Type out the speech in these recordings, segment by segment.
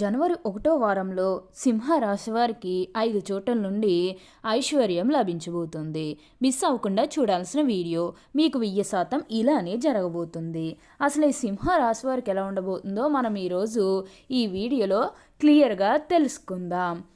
జనవరి ఒకటో వారంలో సింహ రాశి వారికి ఐదు చోట్ల నుండి ఐశ్వర్యం లభించబోతుంది. మిస్ అవ్వకుండా చూడాల్సిన వీడియో మీకు వెయ్యి శాతం ఇలానే జరగబోతుంది. అసలు ఈ సింహ రాశి వారికి ఎలా ఉండబోతుందో మనం ఈరోజు ఈ వీడియోలో క్లియర్గా తెలుసుకుందాం.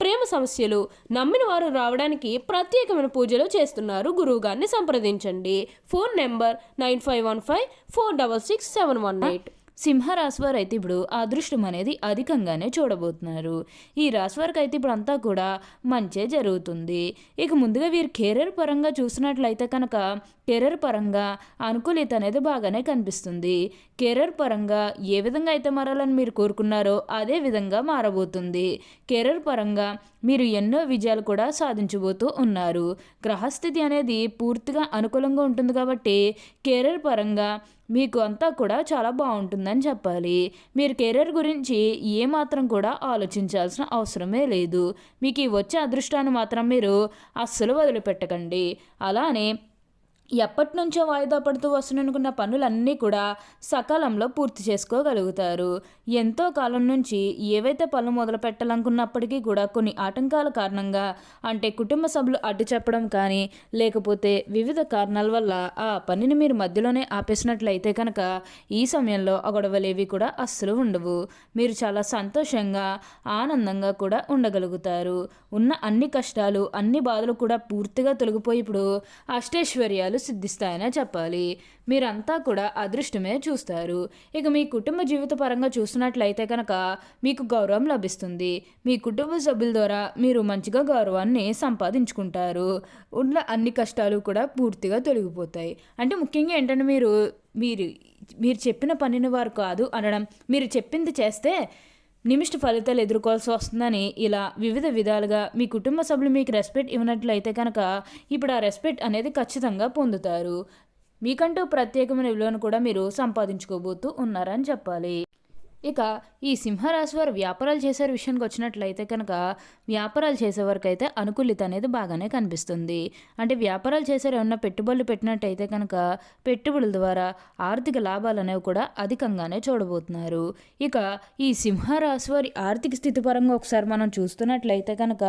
ప్రేమ సమస్యలు నమ్మిన వారు రావడానికి ప్రత్యేకమైన పూజలు చేస్తున్నారు. గురువుగారిని సంప్రదించండి. Phone number nine five one five four double six seven one eight. సింహ వారు అయితే ఇప్పుడు అదృష్టం అనేది అధికంగానే చూడబోతున్నారు. ఈ రాశి వారికి అయితే ఇప్పుడు అంతా కూడా మంచే జరుగుతుంది. ఇక ముందుగా వీరు కెరీర్ పరంగా చూసినట్లయితే కనుక కెరీర్ పరంగా అనుకూలిత అనేది బాగానే కనిపిస్తుంది. కెరీర్ పరంగా ఏ విధంగా అయితే మారాలని మీరు కోరుకున్నారో అదే విధంగా మారబోతుంది. కెరీర్ పరంగా మీరు ఎన్నో విజయాలు కూడా సాధించబోతూ ఉన్నారు. గ్రహస్థితి అనేది పూర్తిగా అనుకూలంగా ఉంటుంది కాబట్టి కెరీర్ పరంగా మీకు అంతా కూడా చాలా బాగుంటుందని చెప్పాలి. మీరు కెరీర్ గురించి ఏమాత్రం కూడా ఆలోచించాల్సిన అవసరమే లేదు. మీకు ఈ వచ్చే అదృష్టాన్ని మాత్రం మీరు అస్సలు వదిలిపెట్టకండి. అలానే ఎప్పటి నుంచో వాయిదా పడుతూ వస్తున్ననుకున్న పనులన్నీ కూడా సకాలంలో పూర్తి చేసుకోగలుగుతారు. ఎంతో కాలం నుంచి ఏవైతే పనులు మొదలు పెట్టాలనుకున్నప్పటికీ కూడా కొన్ని ఆటంకాల కారణంగా అంటే కుటుంబ సభ్యులు అడ్డు చెప్పడం కానీ లేకపోతే వివిధ కారణాల వల్ల ఆ పనిని మీరు మధ్యలోనే ఆపేసినట్లయితే కనుక ఈ సమయంలో ఆ గొడవలేవి కూడా అస్సలు ఉండవు. మీరు చాలా సంతోషంగా ఆనందంగా కూడా ఉండగలుగుతారు. ఉన్న అన్ని కష్టాలు అన్ని బాధలు కూడా పూర్తిగా తొలగిపోయి ఇప్పుడు అష్టైశ్వర్యాలు సిద్ధిస్తాయనే చెప్పాలి. మీరంతా కూడా అదృష్టమే చూస్తారు. ఇక మీ కుటుంబ జీవిత పరంగా చూసినట్లయితే కనుక మీకు గౌరవం లభిస్తుంది. మీ కుటుంబ సభ్యుల ద్వారా మీరు మంచిగా గౌరవాన్ని సంపాదించుకుంటారు. ఉన్న అన్ని కష్టాలు కూడా పూర్తిగా తొలగిపోతాయి. అంటే ముఖ్యంగా ఏంటంటే మీరు మీరు మీరు చెప్పిన పనిని వారు కాదు అనడం మీరు చెప్పింది చేస్తే నిమిష్ట ఫలితాలు ఎదుర్కోవాల్సి వస్తుందని ఇలా వివిధ విధాలుగా మీ కుటుంబ సభ్యులు మీకు రెస్పెక్ట్ ఇవ్వనట్లయితే కనుక ఇప్పుడు ఆ రెస్పెక్ట్ అనేది ఖచ్చితంగా పొందుతారు. మీకంటూ ప్రత్యేకమైన విలువను కూడా మీరు సంపాదించుకోబోతూ ఉన్నారని చెప్పాలి. ఇక ఈ సింహరాశి వారు వ్యాపారాలు చేసే విషయానికి వచ్చినట్లయితే కనుక వ్యాపారాలు చేసేవారికి అయితే అనుకూలిత అనేది బాగానే కనిపిస్తుంది. అంటే వ్యాపారాలు చేసే ఏమన్నా పెట్టుబడులు పెట్టినట్టయితే కనుక పెట్టుబడుల ద్వారా ఆర్థిక లాభాలు అనేవి కూడా అధికంగానే చూడబోతున్నారు. ఇక ఈ సింహరాశి వారి ఆర్థిక స్థితి పరంగా ఒకసారి మనం చూస్తున్నట్లయితే కనుక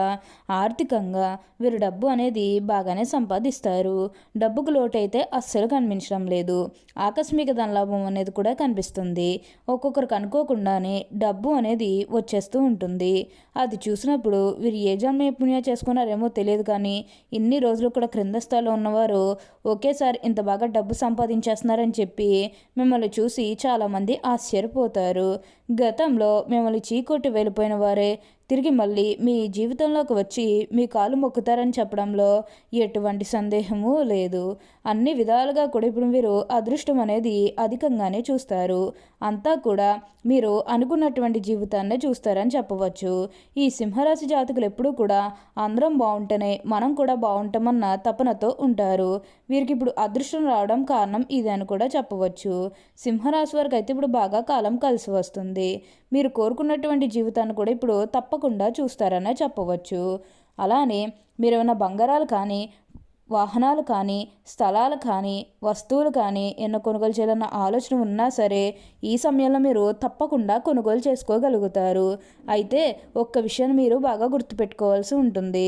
ఆర్థికంగా వీరు డబ్బు అనేది బాగానే సంపాదిస్తారు. డబ్బుకు లోటు అయితే అస్సలు కనిపించడం లేదు. ఆకస్మిక ధనలాభం అనేది కూడా కనిపిస్తుంది. ఒక్కొక్కరికి అనుకోకుండానే డబ్బు అనేది వచ్చేస్తూ ఉంటుంది. అది చూసినప్పుడు వీరు ఏ జన్మ పుణ్యం చేసుకున్నారేమో తెలియదు కానీ ఇన్ని రోజులు కూడా క్రింద స్థాయిలో ఉన్నవారు ఒకేసారి ఇంత బాగా డబ్బు సంపాదించేస్తున్నారని చెప్పి మిమ్మల్ని చూసి చాలామంది ఆశ్చర్యపోతారు. గతంలో మిమ్మల్ని చీకొట్టి వెళ్ళిపోయిన వారే తిరిగి మళ్ళీ మీ జీవితంలోకి వచ్చి మీ కాలు మొక్కుతారని చెప్పడంలో ఎటువంటి సందేహము లేదు. అన్ని విధాలుగా కూడా ఇప్పుడు మీరు అదృష్టం అనేది అధికంగానే చూస్తారు. అంతా కూడా మీరు అనుకున్నటువంటి జీవితాన్నే చూస్తారని చెప్పవచ్చు. ఈ సింహరాశి జాతకులు ఎప్పుడూ కూడా అందరం బాగుంటేనే మనం కూడా బాగుంటామన్న తపనతో ఉంటారు. వీరికి ఇప్పుడు అదృష్టం రావడం కారణం ఇది అని కూడా చెప్పవచ్చు. సింహరాశి వారికి అయితే ఇప్పుడు బాగా కాలం కలిసి వస్తుంది. మీరు కోరుకున్నటువంటి జీవితాన్ని కూడా ఇప్పుడు తప్ప తప్పకుండా చూస్తారనే చెప్పవచ్చు. అలానే మీరు ఏమైనా బంగారాలు కానీ వాహనాలు కానీ స్థలాలు కానీ వస్తువులు కానీ ఎన్నో కొనుగోలు చేయాలన్న ఆలోచన ఉన్నా సరే ఈ సమయంలో మీరు తప్పకుండా కొనుగోలు చేసుకోగలుగుతారు. అయితే ఒక్క విషయాన్ని మీరు బాగా గుర్తుపెట్టుకోవాల్సి ఉంటుంది.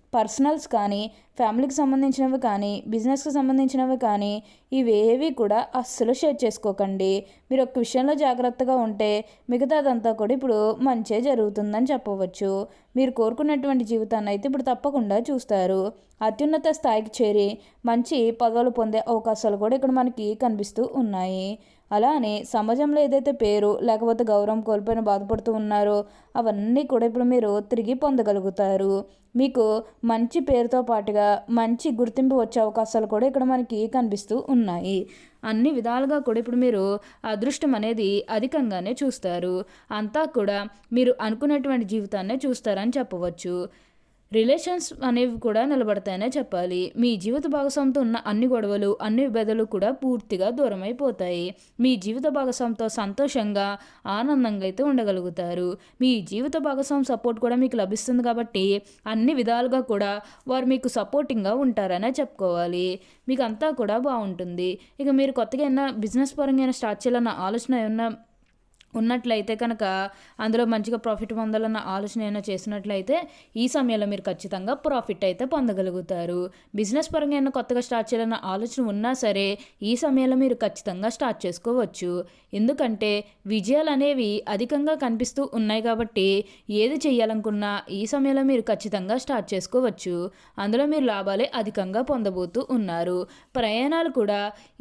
పర్సనల్స్ కానీ ఫ్యామిలీకి సంబంధించినవి కానీ బిజినెస్కి సంబంధించినవి కానీ ఇవేవి కూడా అస్సలు షేర్ చేసుకోకండి. మీరు ఒక విషయంలో జాగ్రత్తగా ఉంటే మిగతాదంతా కూడా ఇప్పుడు మంచే జరుగుతుందని చెప్పవచ్చు. మీరు కోరుకున్నటువంటి జీవితాన్ని అయితే ఇప్పుడు తప్పకుండా చూస్తారు. అత్యున్నత స్థాయికి చేరి మంచి పదవులు పొందే అవకాశాలు కూడా ఇక్కడ మనకి కనిపిస్తూ ఉన్నాయి. అలానే సమాజంలో ఏదైతే పేరు లేకపోతే గౌరవం కోల్పోయిన బాధపడుతూ ఉన్నారో అవన్నీ కూడా ఇప్పుడు మీరు తిరిగి పొందగలుగుతారు. మీకు మంచి పేరుతో పాటుగా మంచి గుర్తింపు వచ్చే అవకాశాలు కూడా ఇక్కడ మనకి కనిపిస్తూ ఉన్నాయి. అన్ని విధాలుగా కూడా ఇప్పుడు మీరు అదృష్టం అనేది అధికంగానే చూస్తారు. అంతా కూడా మీరు అనుకున్నటువంటి జీవితాన్నే చూస్తారని చెప్పవచ్చు. రిలేషన్స్ అనేవి కూడా నిలబడతాయనే చెప్పాలి. మీ జీవిత భాగస్వామితో ఉన్న అన్ని గొడవలు అన్ని విభేదాలు కూడా పూర్తిగా దూరం అయిపోతాయి మీ జీవిత భాగస్వామితో సంతోషంగా ఆనందంగా అయితే ఉండగలుగుతారు. మీ జీవిత భాగస్వామి సపోర్ట్ కూడా మీకు లభిస్తుంది కాబట్టి అన్ని విధాలుగా కూడా వారు మీకు సపోర్టింగ్గా ఉంటారనే చెప్పుకోవాలి. మీకు అంతా కూడా బాగుంటుంది. ఇక మీరు కొత్తగా ఏమైనా బిజినెస్ పరంగా స్టార్ట్ చేయాలన్న ఆలోచన ఏమన్నా ఉన్నట్లయితే కనుక అందులో మంచిగా ప్రాఫిట్ పొందాలన్న ఆలోచన ఏమైనా చేసినట్లయితే ఈ సమయంలో మీరు ఖచ్చితంగా ప్రాఫిట్ అయితే పొందగలుగుతారు. బిజినెస్ పరంగా ఏమైనా కొత్తగా స్టార్ట్ చేయాలన్న ఆలోచన ఉన్నా సరే ఈ సమయంలో మీరు ఖచ్చితంగా స్టార్ట్ చేసుకోవచ్చు. ఎందుకంటే విజయాలు అనేవి అధికంగా కనిపిస్తూ ఉన్నాయి కాబట్టి ఏది చేయాలనుకున్నా ఈ సమయంలో మీరు ఖచ్చితంగా స్టార్ట్ చేసుకోవచ్చు. అందులో మీరు లాభాలే అధికంగా పొందబోతూ ఉన్నారు. ప్రయాణాలు కూడా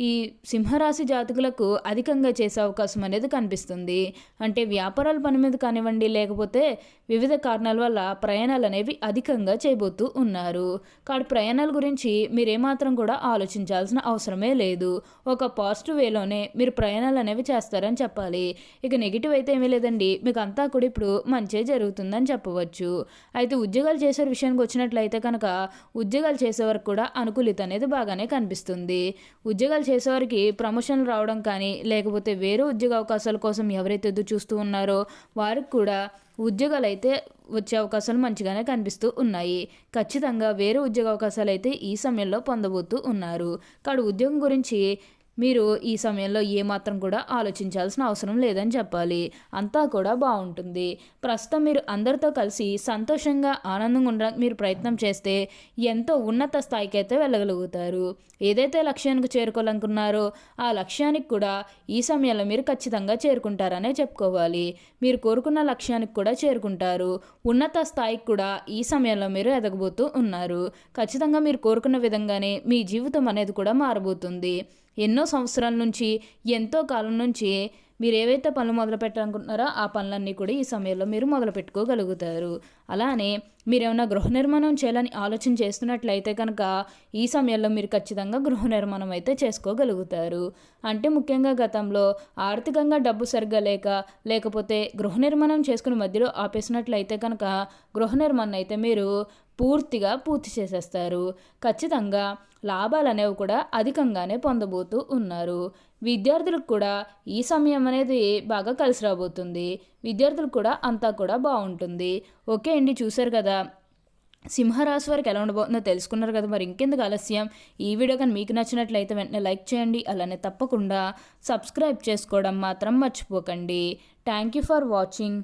ఈ సింహరాశి జాతకులకు అధికంగా చేసే అవకాశం అనేది కనిపిస్తుంది. అంటే వ్యాపారాల పని మీద కానివ్వండి లేకపోతే వివిధ కారణాల వల్ల ప్రయాణాలు అనేవి అధికంగా చేయబోతూ ఉన్నారు. కాడు ప్రయాణాల గురించి మీరేమాత్రం కూడా ఆలోచించాల్సిన అవసరమే లేదు. ఒక పాజిటివ్ వేలోనే మీరు ప్రయాణాలు అనేవి చేస్తారని చెప్పాలి. ఇక నెగిటివ్ అయితే ఏమీ లేదండి. మీకు అంతా కూడా ఇప్పుడు మంచే జరుగుతుందని చెప్పవచ్చు. అయితే ఉద్యోగాలు చేసే విషయానికి వచ్చినట్లయితే కనుక ఉద్యోగాలు చేసేవారికి కూడా అనుకూలిత అనేది బాగానే కనిపిస్తుంది. ఉద్యోగాలు చేసేవారికి ప్రమోషన్లు రావడం కానీ లేకపోతే వేరే ఉద్యోగ అవకాశాల కోసం ఎవరైతే ఎదురు చూస్తూ ఉన్నారో వారికి కూడా ఉద్యోగాలు అయితే వచ్చే అవకాశాలు మంచిగానే కనిపిస్తూ ఉన్నాయి. ఖచ్చితంగా వేరే ఉద్యోగ అవకాశాలు అయితే ఈ సమయంలో పొందబోతూ ఉన్నారు. కాడు ఉద్యోగం గురించి మీరు ఈ సమయంలో ఏమాత్రం కూడా ఆలోచించాల్సిన అవసరం లేదని చెప్పాలి. అంతా కూడా బాగుంటుంది. ప్రస్తుతం మీరు అందరితో కలిసి సంతోషంగా ఆనందంగా ఉండడానికి మీరు ప్రయత్నం చేస్తే ఎంతో ఉన్నత స్థాయికి అయితే వెళ్ళగలుగుతారు. ఏదైతే లక్ష్యానికి చేరుకోవాలనుకున్నారో ఆ లక్ష్యానికి కూడా ఈ సమయంలో మీరు ఖచ్చితంగా చేరుకుంటారనే చెప్పుకోవాలి. మీరు కోరుకున్న లక్ష్యానికి కూడా చేరుకుంటారు. ఉన్నత స్థాయికి కూడా ఈ సమయంలో మీరు ఎదగబోతూ ఉన్నారు. ఖచ్చితంగా మీరు కోరుకున్న విధంగానే మీ జీవితం అనేది కూడా మారబోతుంది. ఎన్నో సంవత్సరాల నుంచి ఎంతో కాలం నుంచి మీరు ఏవైతే పనులు మొదలు పెట్టాలనుకుంటున్నారో ఆ పనులన్నీ కూడా ఈ సమయంలో మీరు మొదలు పెట్టుకోగలుగుతారు అలానే మీరు ఏమైనా గృహ నిర్మాణం చేయాలని ఆలోచన చేస్తున్నట్లయితే కనుక ఈ సమయంలో మీరు ఖచ్చితంగా గృహ నిర్మాణం అయితే చేసుకోగలుగుతారు. అంటే ముఖ్యంగా గతంలో ఆర్థికంగా డబ్బు సరిగ్గా లేక లేకపోతే గృహ నిర్మాణం చేసుకుని మధ్యలో ఆపేసినట్లయితే కనుక గృహ నిర్మాణం అయితే మీరు పూర్తిగా పూర్తి చేసేస్తారు. ఖచ్చితంగా లాభాలు అనేవి కూడా అధికంగానే పొందబోతూ ఉన్నారు. విద్యార్థులకు కూడా ఈ సమయం అనేది బాగా కలిసి రాబోతుంది. విద్యార్థులకు కూడా అంతా కూడా బాగుంటుంది. ఓకే అండి చూశారు కదా? సింహరాశి వారికి ఎలా ఉండబోతుందో తెలుసుకున్నారు కదా? మరి ఇంకెందుకు ఆలస్యం? ఈ వీడియో కానీ మీకు నచ్చినట్లయితే వెంటనే లైక్ చేయండి. అలానే తప్పకుండా సబ్స్క్రైబ్ చేసుకోవడం మాత్రం మర్చిపోకండి. Thank you for watching.